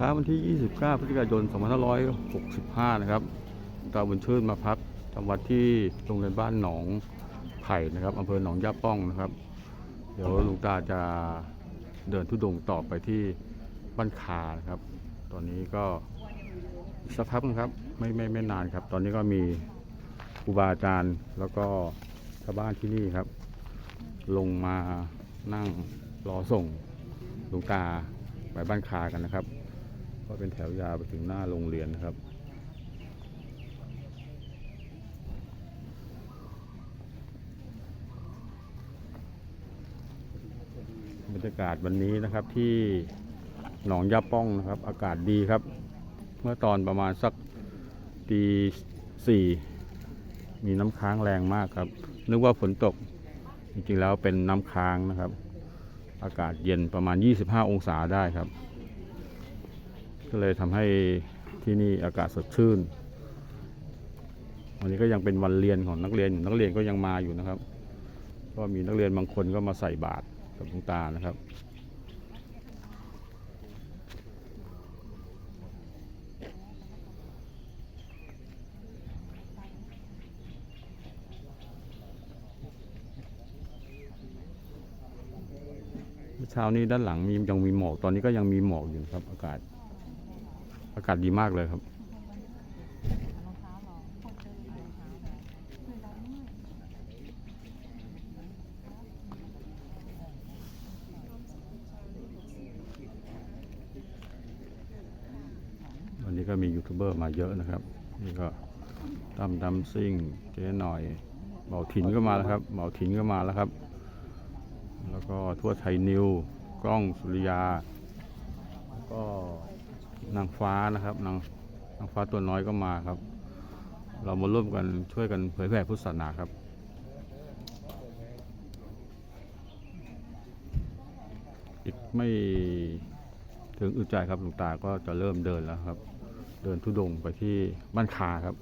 ช้าวันที่ 29 พฤศจิกายน 2565 นะครับตาบุญชื่นมาพักทำวัดที่โรงเรียนบ้านหนองไผ่นะครับอำเภอหนองย่าป้องนะครับ เดี๋ยวลุงตาจะเดินทุดงต่อไปที่บ้านคานะครับ ตอนนี้ก็สักพักนะครับไม่ไม่ไม่นานครับ ตอนนี้ก็มีครูบาอาจารย์แล้วก็ชาวบ้านที่นี่ครับ ลงมานั่งรอส่งลวงตาไปบ้านคากันนะครับ ก็เป็นแถวยาวไปถึงหน้าโรงเรียนนะครับ บรรยากาศวันนี้นะครับที่หนองยาป้องนะครับ อากาศดีครับ เมื่อตอนประมาณสักตีสี่มีน้ำค้างแรงมากครับ นึกว่าฝนตกจริงๆแล้วเป็นน้ำค้างนะครับ อากาศเย็นประมาณ 25 องศาได้ครับ ก็เลยทำให้ที่นี่อากาศสดชื่น วันนี้ก็ยังเป็นวันเรียนของนักเรียนนักเรียนก็ยังมาอยู่นะครับ ก็มีนักเรียนบางคนก็มาใส่บาตรกับหลวงตานะครับเช้านี้ด้านหลังมียังมีหมอกตอนนี้ก็ยังมีหมอกอยู่ครับอากาศ อากาศดีมากเลยครับ วันนี้ก็มียูทูบเบอร์มาเยอะนะครับ นี่ก็ตั้มดำซิ่งเจ๊หน่อยเบาถินก็มาแล้วครับเบาถินก็มาแล้วครับ แล้วก็ทั่วไทยนิว กล้องสุริยาแล้วก็ นางฟ้านะครับนางนางฟ้าตัวน้อยก็มาครับ เรามาร่วมกันช่วยกันเผยแผ่พุทธศาสนาครับอีกไม่ถึงอึดใจครับหลวงตาก็จะเริ่มเดินแล้วครับ เดินทุดงค์ไปที่บ้านคาครับ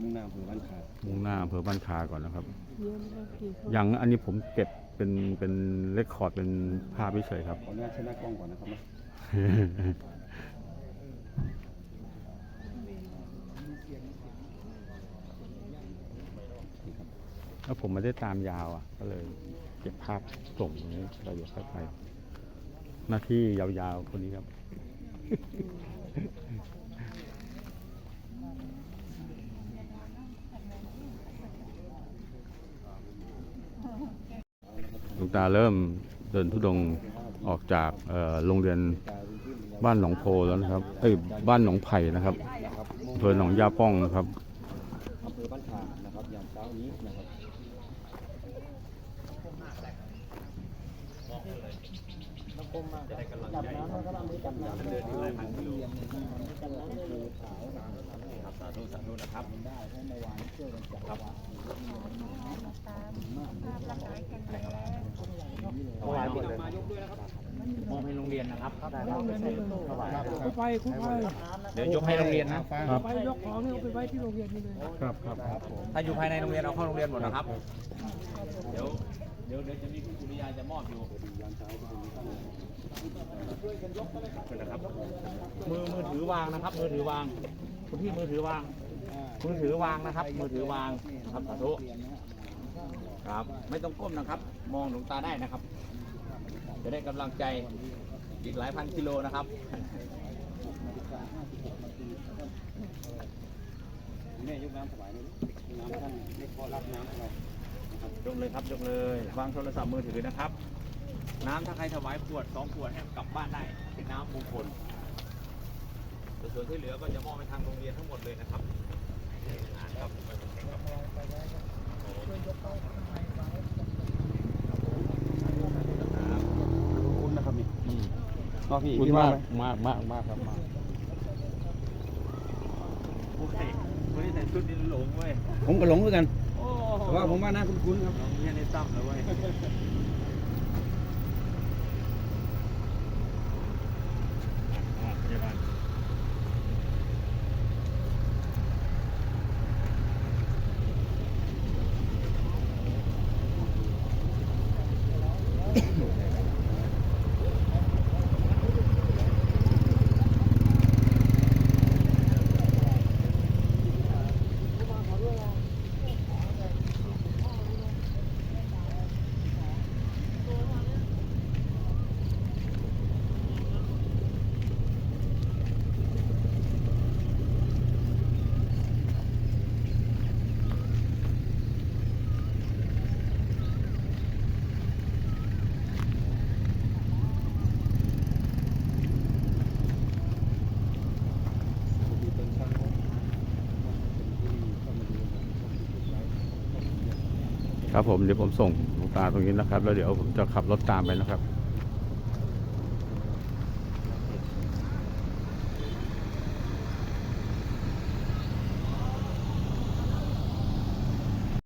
มุ่งหน้าอำเภอบ้านขาดมุ่งหน้าอำเภอบ้านคาก่อนนะครับเยอะมากกี่คนอย่างอันนี้ผมเก็บเป็นเป็นเลคคอร์ดเป็นภาพเฉยๆครับขออนุญาตใช้หน้ากล้องก่อนนะครับ แล้วผมไม่ได้ตามยาวอะ ก็เลยเก็บภาพส่งตรงนี้เราอยู่ค่อยไปหน้าที่ยาวๆคนนี้ครับลวงตาเริ่มเดินทุดงออกจากโรงเรียนบ้านหนองโพแล้วนะครับ เอ้ย บ้านหนองไผ่นะครับนะครับมุ่อำเภอหนองยาป้องนะครับ อำเภอบ้านขาด เสาร์นี้นะครับน้ำกลมมากดับน้ำมันก็ต้องมือจับน้ำเดินอยู่หลายมันกิโลจับน้ำคือขาวนะครับสาธุสาธุนะครับได้ให้ในวานเชื่อกันจับครับภาพร่างกายแข็งแรงเมื่อวานมีมายกด้วยนะครับ มอบให้โรงเรียนนะครับได้ครับถวายคุไปคุไปเดี๋ยวยกให้โรงเรียนนะไปยกของนี่เอาไปไว้ที่โรงเรียนนี่เลยครับครับครับถ้าอยู่ภายในโรงเรียนเอาเข้าโรงเรียนหมดนะครับ เดี๋ยวเดี๋ยวเดี๋ยวจะมีคุณสุริยาจะมอบอยู่นะครับมือมือถือวางนะครับ มือถือวางคุณพี่มือถือวางมือถือวางนะครับ มือถือวางนะครับสาธุครับ ไม่ต้องก้มนะครับ มองหลวงตาได้นะครับ จะได้กำลังใจอีกหลายพันกิโลนะครับแม่ยกน้ำถวายเลยน้ำท่านได้ขอรับน้ำองเรายกเลยครับยกเลยวางโทรศัพท์มือถือนะครับ น้ำถ้าใครถวายขวดสองขวดให้กลับบ้านได้เป็นน้ำมงคลส่วนที่เหลือก็จะมอบไปทางโรงเรียนทั้งหมดเลยนะครับงานครับ คุณนะครับนี่ ก็พี่คุณพี่มากไหมากมากมากครับมากโอ้ยวันนี้แต่งชุดดินหลงเว้ยผมก็หลงเหมือนกันโอ้แต่ว่าผมว่าหน้าคุ้นๆครับน้องเรียนในซ้ำเลยเว้ย ครับผมเดี๋ยวผมส่งหลวงตาตรงนี้นะครับ แล้วเดี๋ยวผมจะขับรถตามไปนะครับ